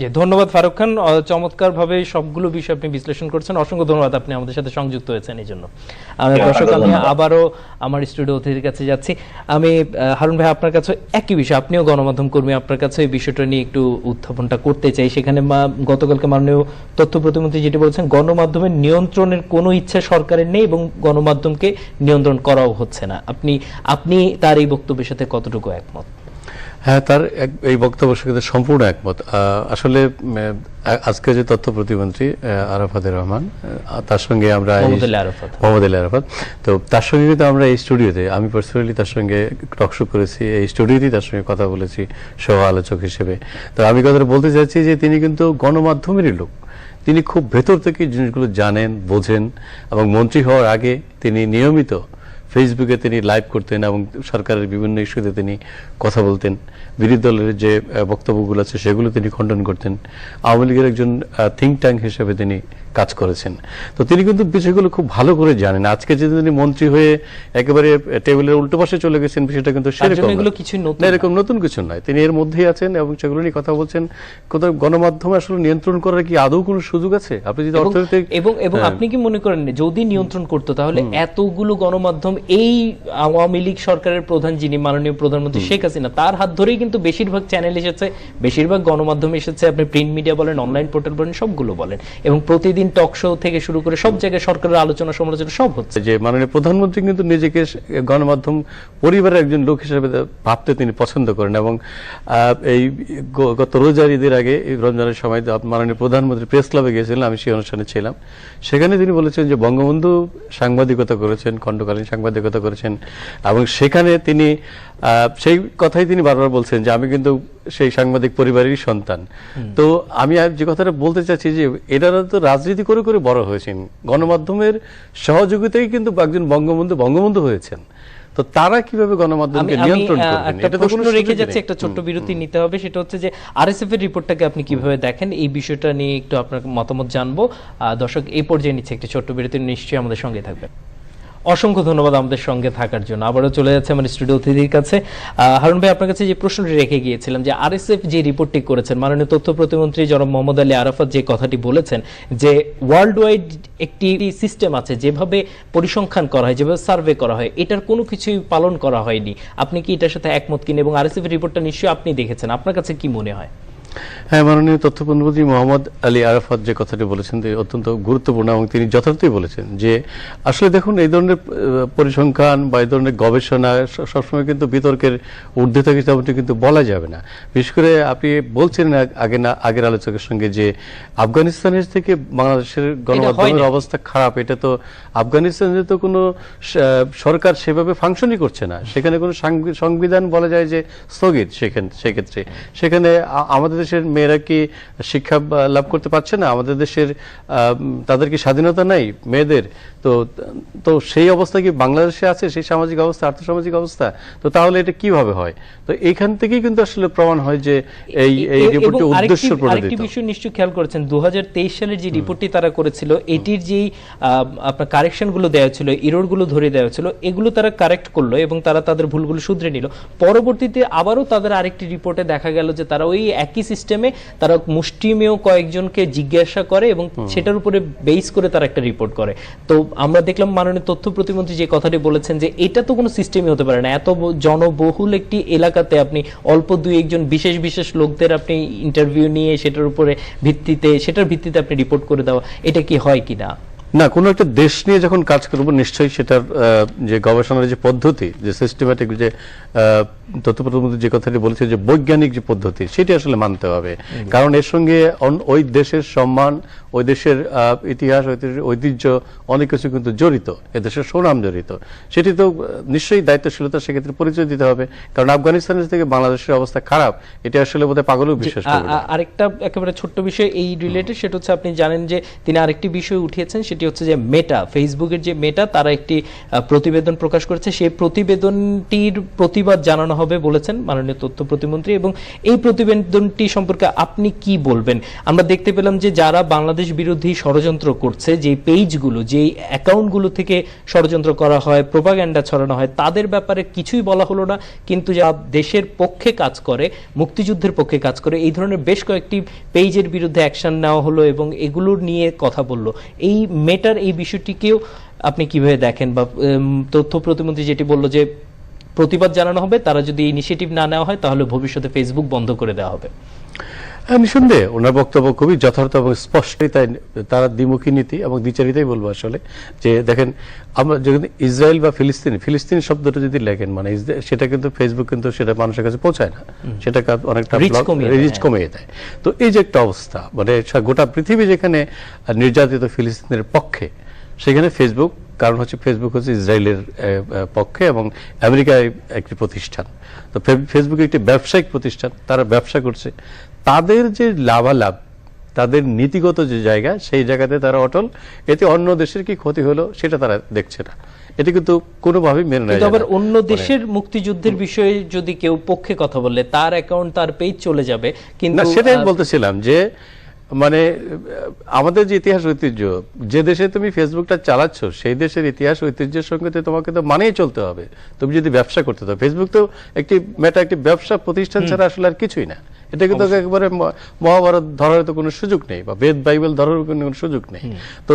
জি ধন্যবাদ ফারুক খান। চমৎকার ভাবে সবগুলো বিষয় আপনি বিশ্লেষণ করছেন। অসংখ্য ধন্যবাদ আপনি আমাদের সাথে সংযুক্ত হয়েছেন এই জন্য। আমি দর্শক আমি আবারও আমার স্টুডিও অতিথির কাছে যাচ্ছি। আমি হারুন ভাই আপনার কাছে একই বিষয় আপনিও গণমাধ্যম কর্মী আপনার কাছে এই বিষয়টা নিয়ে একটু উত্থাপনটা করতে চাই। সেখানে গতকালকে মাননীয় তথ্য প্রতিমন্ত্রী যেটি বলছেন গণমাধ্যমের নিয়ন্ত্রণের কোনো ইচ্ছা সরকারের নেই এবং গণমাধ্যমকে নিয়ন্ত্রণ করাও হচ্ছে না। আপনি আপনি তার এই বক্তব্যের সাথে কতটুকু একমত? হ্যাঁ তার এক- এই বক্তব্যের সাথে সম্পূর্ণ একমত। আসলে আজকে যে তথ্য প্রতিমন্ত্রী আরাফাতের রহমান তার সঙ্গে আমরা। মোহাম্মদ আলী আরাফাত। তো তার সঙ্গে কিন্তু আমরা এই স্টুডিওতে আমি পার্সোনালি তার সঙ্গে টকশো করেছি এই স্টুডিওতেই তার সঙ্গে কথা বলেছি সহ আলোচক হিসেবে। তো আমি কথাটা বলতে চাচ্ছি যে তিনি কিন্তু গণমাধ্যমেরই লোক। তিনি খুব ভেতর থেকে জিনিসগুলো জানেন বোঝেন এবং মন্ত্রী হওয়ার আগে তিনি নিয়মিত ফেসবুকে তিনি লাইভ করতেন এবং সরকারের বিভিন্ন ইস্যুতে তিনি কথা বলতেন। বিরোধী দলের যে বক্তব্যগুলো আছে, সেগুলো তিনি খণ্ডন করতেন। আওয়ামী লীগের একজন থিঙ্ক ট্যাঙ্ক হিসেবে তিনি কাজ করেছেন। তো তিনি কিন্তু বিষয়গুলো খুব ভালো করে জানেন। আজকে যে তিনি মন্ত্রী হয়ে একেবারে টেবিলের উল্টো পাশে চলে গেছেন বিষয়টা কিন্তু সেরকম এরকম নতুন কিছু নয়। তিনি এর মধ্যেই আছেন এবং সেগুলো নিয়ে কথা বলছেন। কোথাও গণমাধ্যমে আসলে নিয়ন্ত্রণ করার কি আদৌ কোনো সুযোগ আছে? আপনি যদি অর্থনৈতিক এবং এবং হ্যাঁ। আপনি কি মনে করেন যদি নিয়ন্ত্রণ করতো তাহলে এতগুলো গণমাধ্যম এই আওয়ামী লীগ সরকারের প্রধান যিনি মাননীয় প্রধানমন্ত্রী শেখ হাসিনা তার হাত ধরেই কিন্তু বেশিরভাগ চ্যানেল এসেছে বেশিরভাগ গণমাধ্যম এসেছে আপনি প্রিন্ট মিডিয়া বলেন অনলাইন পোর্টাল বলেন সবগুলো বলেন। এবং প্রতিদিন টক শো থেকে শুরু করে সব জায়গায় সরকারের আলোচনা সমালোচনা সব হচ্ছে। যে মাননীয় প্রধানমন্ত্রী কিন্তু নিজেকে গণমাধ্যম পরিবারের একজন লোক হিসেবে ভাবতে তিনি পছন্দ করেন এবং এই গত রোজার ঈদের আগে রমজানের সময় মাননীয় প্রধানমন্ত্রী প্রেস ক্লাবে গিয়েছিলেন, আমি সেই অনুষ্ঠানে ছিলাম। সেখানে তিনি বলেছেন যে বঙ্গবন্ধু সাংবাদিকতা করেছেন, খণ্ডকালীন সাংবাদিকতা করেছেন এবং সেখানে তিনি সেই কথাই তিনি বারবার বলছেন যে আমি কিন্তু সেই সাংবাদিক পরিবারেরই সন্তান। তো আমি যে কথাটা বলতে চাচ্ছি যে এনারা তো রাজনীতি করে করে বড় হয়েছেন। গণমাধ্যমের সহযোগিতাই কিন্তু একজন বঙ্গবন্ধু বঙ্গবন্ধু হয়েছেন। তো তারা কীভাবে গণমাধ্যমকে নিয়ন্ত্রণ করবেন? একটা এটা তো প্রশ্ন রেখে যাচ্ছে একটা ছোট্ট বিরতি নিতে হবে সেটা হচ্ছে যে আরএসএফ এর রিপোর্টটাকে আপনি কীভাবে দেখেন? এই বিষয়টা নিয়ে একটু আপনার মতামত জানব। দর্শক এই পর্যায়ে নিচ্ছে একটি ছোট্ট বিরতি নিশ্চয়ই আমাদের সঙ্গে থাকবেন। অসংখ্য ধন্যবাদ আমাদের সঙ্গে থাকার জন্য। আবারও চলে যাচ্ছে আমার স্টুডিও অতিথির কাছে। হারুন ভাই, আপনার কাছে যে প্রশ্নটি রেখে গিয়েছিলাম যে আরএসএফ যে রিপোর্টটি করেছেন, মাননীয় তথ্য প্রতিমন্ত্রী জনাব মোহাম্মদ আলী আরাফাত যে কথাটি বলেছেন যে ওয়ার্ল্ড ওয়াইড একটি সিস্টেম আছে যেভাবে পরিসংখ্যান করা হয়, যেভাবে সার্ভে করা হয়, এটার কোনো কিছুই পালন করা হয়নি। আপনি কি এটার সাথে একমত কিনা? এবং আরএসএফ রিপোর্টটা নিশ্চয়ই আপনি দেখেছেন। আপনার কাছে কি মনে হয়? হ্যাঁ মাননীয় তথ্য প্রতিমন্ত্রী মোহাম্মদ আলী আরাফাত যে কথাটি বলেছেন অত্যন্ত গুরুত্বপূর্ণ এবং তিনি যথার্থই বলেছেন যে আসলে দেখুন এই ধরনের পরিসংখ্যান বা এই ধরনের গবেষণা সবসময় কিন্তু বিতর্কের ঊর্ধ্বে থাকে তেমনটি কিন্তু বলা যাবে না। বিশেষ করে আপনি বলছেন আগে না আগের আলোচকের সঙ্গে যে আফগানিস্তানের থেকে বাংলাদেশের গণমাধ্যমের অবস্থা খারাপ এটা তো আফগানিস্তানে তো কোনো সরকার সেভাবে ফাংশনই করছে না। সেখানে কোনো সংবিধান বলা যায় যে স্থগিত সেখানে সেক্ষেত্রে। সেখানে আমাদের দেশের মেয়েরা কি শিক্ষা লাভ করতে পারছে না? আমাদের দেশের তাদের কি স্বাধীনতা নাই মেয়েদের? তো তো সেই অবস্থা কি বাংলাদেশে আছে? সেই সামাজিক অবস্থা, আর্থসামাজিক অবস্থা? তো তাহলে এটা কীভাবে হয়? তো এখান থেকেই কিন্তু আসলে প্রমাণ হয় যে এই এই রিপোর্টটি উদ্দেশ্য আরেকটি বিষয় নিশ্চয়ই খেয়াল করেছেন। দু সালের যে রিপোর্টটি তারা করেছিল এটির যেই আপনার কারেকশনগুলো দেওয়া ছিল ইরোরগুলো ধরে দেওয়া ছিল এগুলো তারা কারেক্ট করল এবং তারা তাদের ভুলগুলো শুধরে নিল। পরবর্তীতে আবারও তাদের আরেকটি রিপোর্টে দেখা গেল যে তারা ওই একই সিস্টেমে তারা মুষ্টিমেয় কয়েকজনকে জিজ্ঞাসা করে এবং সেটার উপরে বেস করে তারা একটা রিপোর্ট করে। তো আমরা দেখলাম মাননীয় তথ্য প্রতিমন্ত্রী যে কথাটি বলেছেন যে এটা তো কোনো সিস্টেমই হতে পারে না। এত জনবহুল একটি এলাকাতে আপনি অল্প দুই একজন বিশেষ বিশেষ লোকদের আপনি ইন্টারভিউ নিয়ে সেটার উপরে ভিত্তিতে, সেটার ভিত্তিতে আপনি রিপোর্ট করে দেওয়া, এটা কি হয় কিনা? না কোনো একটা দেশ নিয়ে যখন কাজ করব নিশ্চয়ই সেটার যে গবেষণার যে পদ্ধতি যে সিস্টেম্যাটিক যে তথ্য প্রতিমন্ত্রী যে কথাটি বলেছে যে বৈজ্ঞানিক যে পদ্ধতি সেটি আসলে মানতে হবে। কারণ এর সঙ্গে ওই দেশের সম্মান ওই দেশের ইতিহাস ঐতিহ্য অনেক কিছু কিন্তু জড়িত এ দেশের সুনাম জড়িত। সেটি তো নিশ্চয়ই দায়িত্বশীলতা সেক্ষেত্রে পরিচয় দিতে হবে। কারণ আফগানিস্তানের থেকে বাংলাদেশের অবস্থা খারাপ এটা আসলে বোধহয় পাগলও বিশ্বাস আরেকটা একেবারে ছোট্ট বিষয় এই রিলেটেড সেটা হচ্ছে আপনি জানেন যে তিনি আরেকটি বিষয় উঠিয়েছেন সেটি সেটি হচ্ছে যে মেটা ফেসবুকের যে মেটা তারা একটি প্রতিবেদন প্রকাশ করেছে। সেই প্রতিবেদনটির প্রতিবাদ জানানো হবে বলেছেন মাননীয় তথ্য প্রতিমন্ত্রী এবং এই প্রতিবেদনটি সম্পর্কে আপনি কি বলবেন? আমরা দেখতে পেলাম যে যারা বাংলাদেশ বিরোধী ষড়যন্ত্র করছে যে পেজগুলো যে অ্যাকাউন্টগুলো থেকে ষড়যন্ত্র করা হয় প্রোপাগ্যান্ডা ছড়ানো হয়, তাদের ব্যাপারে কিছুই বলা হলো না। কিন্তু যা দেশের পক্ষে কাজ করে, মুক্তিযুদ্ধের পক্ষে কাজ করে, এই ধরনের বেশ কয়েকটি পেজের বিরুদ্ধে অ্যাকশন নেওয়া হলো এবং এগুলোর নিয়ে কথা বলল। এই মেটার এই বিষয়টিকেও আপনি কীভাবে দেখেন? বা তথ্য প্রতিমন্ত্রী যেটি বলল যে প্রতিবাদ জানানো হবে, তারা যদি ইনিশিয়েটিভ না নেওয়া হয়, তাহলে ভবিষ্যতে ফেসবুক বন্ধ করে দেওয়া হবে। নিঃসন্দেহে ওনার বক্তব্য খুবই যথার্থ এবং স্পষ্টই তাই তারা দ্বিমুখী নীতি এবং দ্বিচারিতাই বলব আসলে যে দেখেন আমরা যদি ইসরায়েল বা ফিলিস্তিন ফিলিস্তিন শব্দটা যদি লেখেন মানে সেটা কিন্তু ফেসবুক কিন্তু সেটা মানুষের কাছে পৌঁছায় না। সেটা অনেকটা রিচ। কমিয়ে দেয়। তো এই যে একটা অবস্থা মানে গোটা পৃথিবী যেখানে নির্যাতিত ফিলিস্তিনের পক্ষে সেখানে ফেসবুক কারণ হচ্ছে ফেসবুক হচ্ছে ইসরায়েলের পক্ষে এবং আমেরিকায় একটি প্রতিষ্ঠান। তো ফেসবুক একটি ব্যবসায়িক প্রতিষ্ঠান তারা ব্যবসা করছে। তাদের যে লাভালাভ তাদের নীতিগত যে জায়গা সেই জায়গাতে তারা অটল। এতে অন্য দেশের কি ক্ষতি হলো সেটা তারা দেখছে না। এটা কিন্তু কোনোভাবেই মেনে নেয় আবার অন্য দেশের মুক্তিযুদ্ধের বিষয়ে যদি কেউ পক্ষে কথা বললে তার অ্যাকাউন্ট তার পেজ চলে যাবে কিন্তু না সেটাই আমি বলতেছিলাম যে মানে আমাদের যে ইতিহাস ঐতিহ্য যে দেশে তুমি ফেসবুকটা চালাচ্ছ সেই দেশের ইতিহাস ঐতিহ্যের সঙ্গে তো তোমাকে তো মানেই চলতে হবে। তুমি যদি ব্যবসা করতে তো ফেসবুক তো একটি মেটা একটি ব্যবসা প্রতিষ্ঠান ছাড়া আসলে আর কিছুই না। এটা কিন্তু একেবারে মহাভারত ধরার তো কোনো সুযোগ নেই বা বেদ বাইবেল ধরার কোনো সুযোগ নেই। তো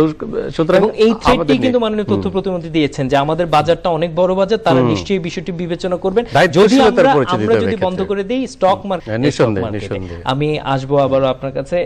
সুতরাং এই থ্রেডটি কিন্তু। মাননীয় তথ্য প্রতিমন্ত্রী দিয়েছেন যে আমাদের বাজারটা অনেক বড় বাজার তারা নিশ্চয়ই বিষয়টি বিবেচনা করবেন। যদি আমরা আমরা যদি বন্ধ করে দেই স্টক হ্যাঁ, মার্কেট নিঃসন্দেহে, নিঃসন্দেহে। আমি আসব আবারও আপনার কাছে